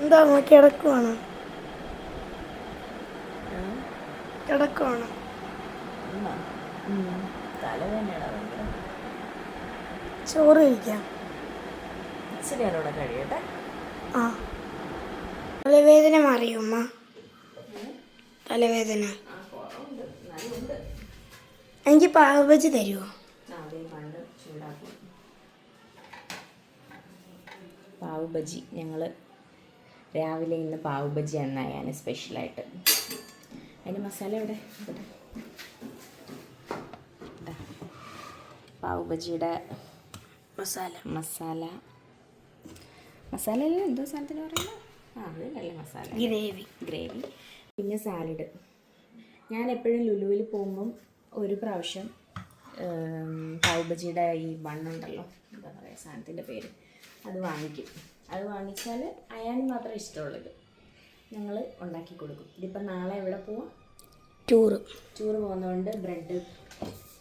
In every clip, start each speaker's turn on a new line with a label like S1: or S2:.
S1: എന്താ കിടക്കുവാണ്? കിടക്കുവാണ്? ചോറ് കഴിക്കാം.
S2: ഇച്ചിരി കഴിയട്ടെ.
S1: ആ. തലവേദന മാറിയോ അമ്മ തലവേദന. എനിക്ക് പാവഭജി തരുമോ
S2: ആ അതേ പണ്ട് ചൂടാക്കും. പാവ് ബജി ഞങ്ങൾ രാവിലെ ഇന്ന് പാവ് ബജി എന്നായാണ് സ്പെഷ്യലായിട്ട്. അതിന് മസാല എവിടെ? ഇവിടെ. പാവ് ബജിയുടെ
S1: മസാല.
S2: മസാല. മസാല എന്തോ സാധനത്തിന് പറയുന്നത് ആ അത് നല്ല മസാല.
S1: ഗ്രേവി.
S2: ഗ്രേവി. പിന്നെ സാലഡ്. ഞാൻ എപ്പോഴും ലുലുവിൽ പോകുമ്പം ഒരു പ്രാവശ്യം പാവ് ബജിയുടെ ഈ ബണ്ണുണ്ടല്ലോ എന്താ പറയുക സാധനത്തിന്റെ പേര്. അത് വാങ്ങിക്കും. അത് വാങ്ങിച്ചാൽ അയാൾ മാത്രമേ ഇഷ്ടമുള്ളത്. ഞങ്ങൾ ഉണ്ടാക്കി കൊടുക്കും. ഇതിപ്പോൾ നാളെ എവിടെ പോവാം?
S1: ടൂറ്.
S2: ടൂറ് പോകുന്നതുകൊണ്ട് ബ്രെഡ്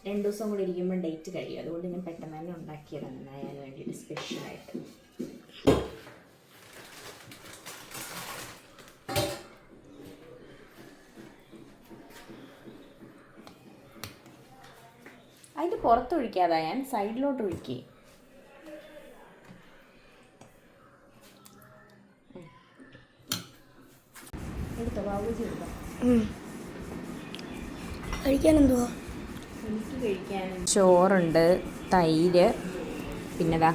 S2: രണ്ട് ദിവസം കൂടി ഇരിക്കുമ്പോൾ ഡേറ്റ് കഴിയും. അതുകൊണ്ട് ഞാൻ പെട്ടെന്ന് തന്നെ ഉണ്ടാക്കിയതാണ് അയാന് വേണ്ടിയിട്ട് സ്പെഷ്യലായിട്ട്. അതിന്റെ പുറത്തൊഴിക്കാതാ ഞാൻ സൈഡിലോട്ട് ഒഴിക്കേ.
S1: കഴിക്കാൻ എന്തുവാ
S2: ചോറുണ്ട് തൈര് പിന്നെതാ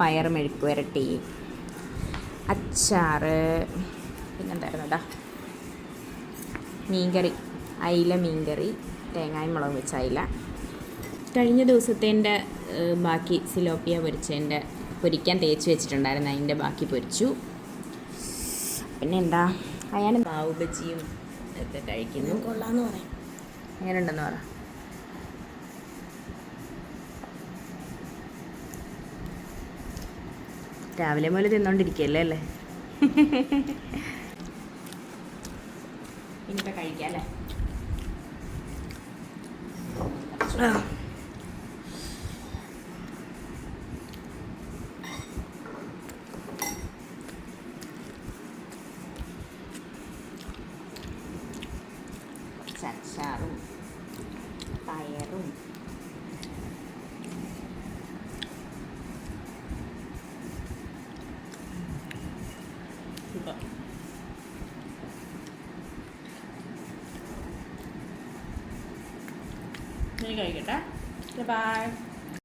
S2: പയർ മെഴുക്ക് വരട്ടി അച്ചാറ് പിന്നെന്തായിരുന്നതാ മീൻകറി അയില മീൻകറി തേങ്ങായും മുളകും വെച്ച അയില. കഴിഞ്ഞ ദിവസത്തേന്റെ ഏഹ്, ബാക്കി സിലോപ്പിയ പൊരിച്ചതിന്റെ പൊരിക്കാൻ തേച്ച് വെച്ചിട്ടുണ്ടായിരുന്നു. അതിന്റെ ബാക്കി പൊരിച്ചു. പിന്നെ എന്താ? അയാൾ മാവ് ബജിയും ഒക്കെ കഴിക്കുന്നു.
S1: കൊള്ളാന്ന് പറയാം.
S2: എങ്ങനെയുണ്ടെന്ന് പറ. രാവിലെ മുതൽ തിന്നോണ്ടിരിക്കല്ലേ അല്ലേ? ഇനിയിപ്പോൾ കഴിക്കാം അല്ലേ? ചച്ചാറും പയറും ഇനി കഴിക്കട്ടെ ബൈ